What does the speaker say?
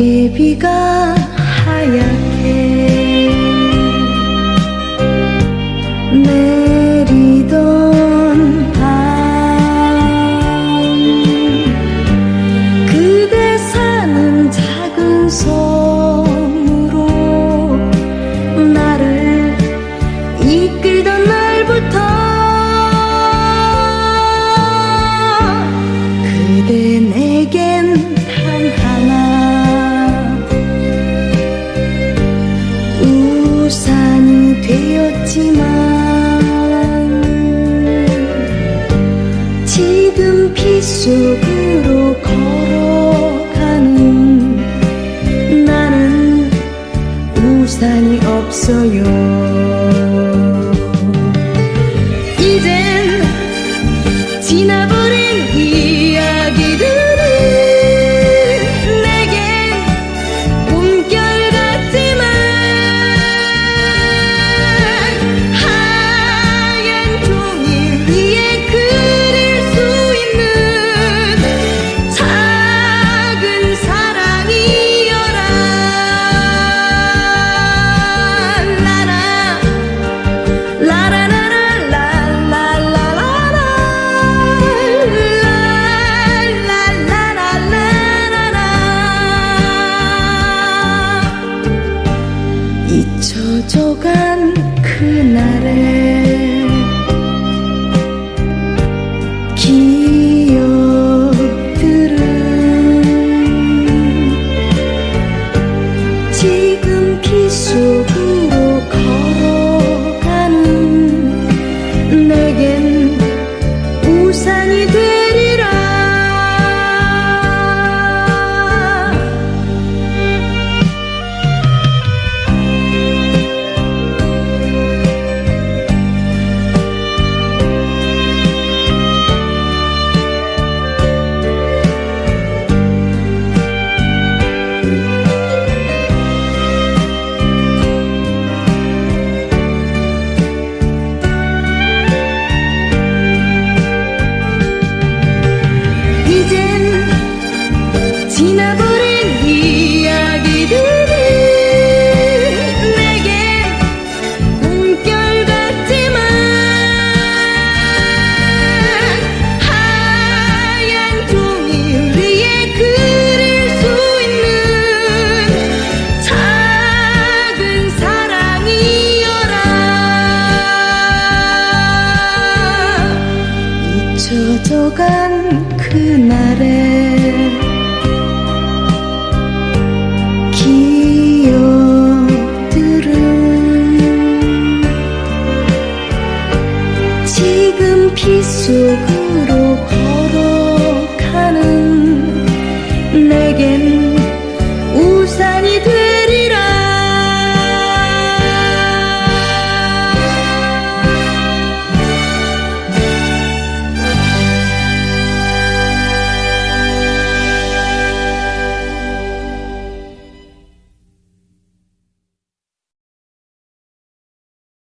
도깨비가 하얀 부산이 되었지만 지금 비 속으로 걸어가는 나는 우산이 없어요. 잊혀져간 그날에 기억들은 지금 기 속에 늦어간 그날에 기억들은 지금 피 속으로